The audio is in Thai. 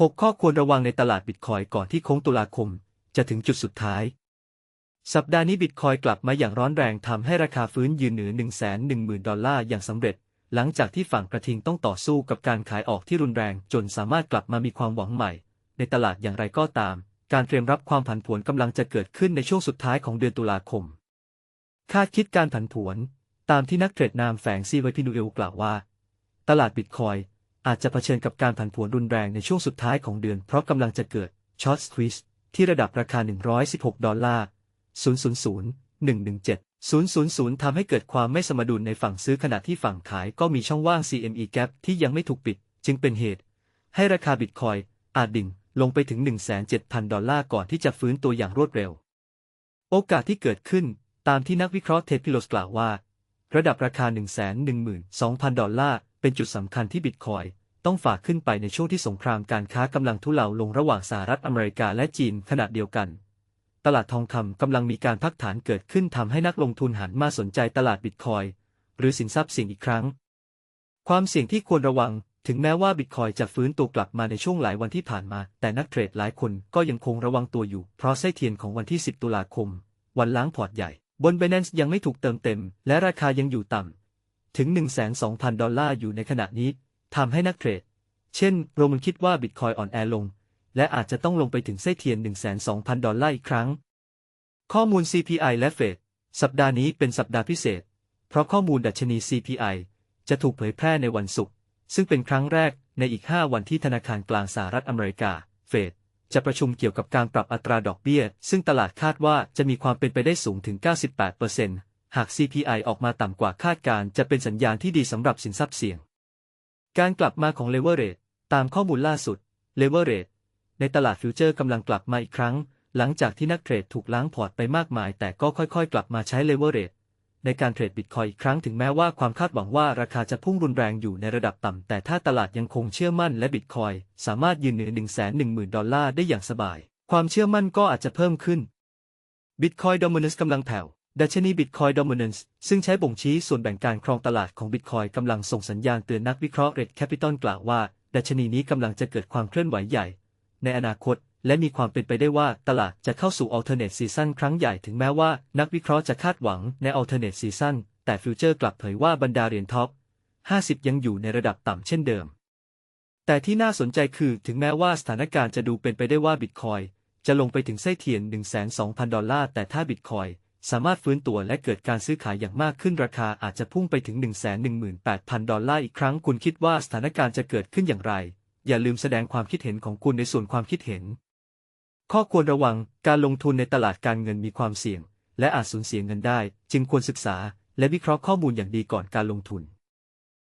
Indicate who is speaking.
Speaker 1: 6 ข้อควรระวังในตลาดบิตคอยก่อนที่โค้งตุลาคม จะถึงจุดสุดท้าย สัปดาห์นี้บิตคอยกลับมาอย่างร้อนแรงทำให้ราคาฟื้นยืนเหนือ 110,000 ดอลลาร์อย่างสำเร็จ หลังจากที่ฝั่งกระทิงต้องต่อสู้กับการขายออกที่รุนแรงจนสามารถกลับมามีความหวังใหม่ ในตลาดอย่างไรก็ตาม การเตรียมรับความผันผวนกำลังจะเกิดขึ้นในช่วงสุดท้ายของเดือนตุลาคม คาดคิดการผันผวน ตามที่นักเทรดนามแฝงซีไวพินูเอลกล่าวว่า ตลาดบิตคอย อาจจะเผชิญกับการผันผวนรุนแรงในช่วงสุดท้ายของเดือน เพราะกำลังจะเกิดช็อตสควีสที่ระดับราคา 116 ดอลลาร์ 000 117 000 ทำให้เกิดความไม่สมดุลในฝั่งซื้อขณะที่ฝั่งขายก็มีช่องว่าง CME gap ที่ยังไม่ถูกปิด จึงเป็นเหตุ ให้ราคาบิตคอยอาจดิ่งลงไปถึง 17,000 ดอลลาร์ก่อนที่จะฟื้นตัวอย่างรวดเร็ว โอกาสที่เกิดขึ้นตามที่นักวิเคราะห์เทดพิโลสกล่าวว่า ระดับราคา 112,000 ดอลลาร์ เป็นจุดสำคัญที่บิตคอย ต้องฝากขึ้นไปในช่วงที่สงครามการค้ากำลังทุเลาลงระหว่างสหรัฐอเมริกาและจีนขณะเดียวกัน ตลาดทองคำกำลังมีการพักฐานเกิดขึ้นทำให้นักลงทุนหันมาสนใจตลาดบิตคอยหรือสินทรัพย์เสี่ยงอีกครั้ง ความเสี่ยงที่ควรระวังถึงแม้ว่าบิตคอยจะฟื้นตัวกลับมาในช่วงหลายวันที่ผ่านมา แต่นักเทรดหลายคนก็ยังคงระวังตัวอยู่ เพราะไส้เทียนของวันที่ 10 ตุลาคม วันล้างพอร์ตใหญ่ บน Binance ยังไม่ถูกเติมเต็ม และราคายังอยู่ต่ำ ถึง102,000 ดอลลาร์อยู่ในขณะนี้ ทำให้นักเทรด เช่นโรมันคิดว่าบิตคอยอ่อนแอลง และอาจจะต้องลงไปถึงไส้เทียน 12,000 ดอลลาร์อีกครั้ง ข้อมูล CPI และเฟดสัปดาห์นี้เป็นสัปดาห์พิเศษ เพราะข้อมูลดัชนี CPI จะถูกเผยแพร่ในวันศุกร์ซึ่งเป็นครั้งแรกในอีก 5 วันที่ธนาคารกลางสหรัฐอเมริกา เฟดจะประชุมเกี่ยวกับการปรับอัตราดอกเบี้ย ซึ่งตลาดคาดว่าจะมีความเป็นไปได้สูงถึง 98%หาก CPI ออกมาต่ำกว่าคาดการจะเป็นสัญญาณที่ดีสำหรับสินทรัพย์เสี่ยง การกลับมาของเลเวอเร e ตามข้อมูลล่าสุดเลเวอเร e ในตลาดฟิวเจอร์กำลังกลับมาอีกครั้ง หลังจากที่นักเทรดถูกล้างพอร์ตไปมากมาย แต่ก็ค่อยๆ กลับมาใช้เลเวอเร e ในการเทรดบิตคอยอีกครั้งถึงแม้ว่าความคาดหวังว่าราคาจะพุ่งรุนแรงอยู่ในระดับต่ำ แต่ถ้าตลาดยังคงเชื่อมั่นและบิตคอยสามารถยืนเหนือ 110,000 ดอลลาร์ได้อย่างสบาย ความเชื่อมั่นก็อาจจะเพิ่มขึ้น Bitcoin Dominance กำลังแผ่ว ดัชนี Bitcoin Dominance ซึ่งใช้บ่งชี้ส่วนแบ่งการครองตลาดของ Bitcoin กำลังส่งสัญญาณเตือนนักวิเคราะห์ Red Capital กล่าวว่า ดัชนีนี้กำลังจะเกิดความเคลื่อนไหวใหญ่ ในอนาคต และมีความเป็นไปได้ว่าตลาดจะเข้าสู่ Alternate Season ครั้งใหญ่ถึงแม้ว่านักวิเคราะห์จะคาดหวังใน Alternate Season แต่ฟิวเจอร์กลับเผยว่าบรรดาเหรียญท็อป 50 ยังอยู่ในระดับต่ำเช่นเดิม แต่ที่น่าสนใจคือถึงแม้ว่าสถานการณ์จะดูเป็นไปได้ว่าบิตคอยจะลงไปถึงไส้เทียน 1 2 0 0 0 ดอลลาร์แต่ถ้าบิตคอย สามารถฟื้นตัวและเกิดการซื้อขายอย่างมากขึ้นราคาอาจจะพุ่งไปถึง 118,000 ดอลลาร์อีกครั้งคุณคิดว่าสถานการณ์จะเกิดขึ้นอย่างไร อย่าลืมแสดงความคิดเห็นของคุณในส่วนความคิดเห็น ข้อควรระวังการลงทุนในตลาดการเงินมีความเสี่ยง และอาจสูญเสียเงินได้ จึงควรศึกษา และวิเคราะห์ข้อมูลอย่างดีก่อนการลงทุน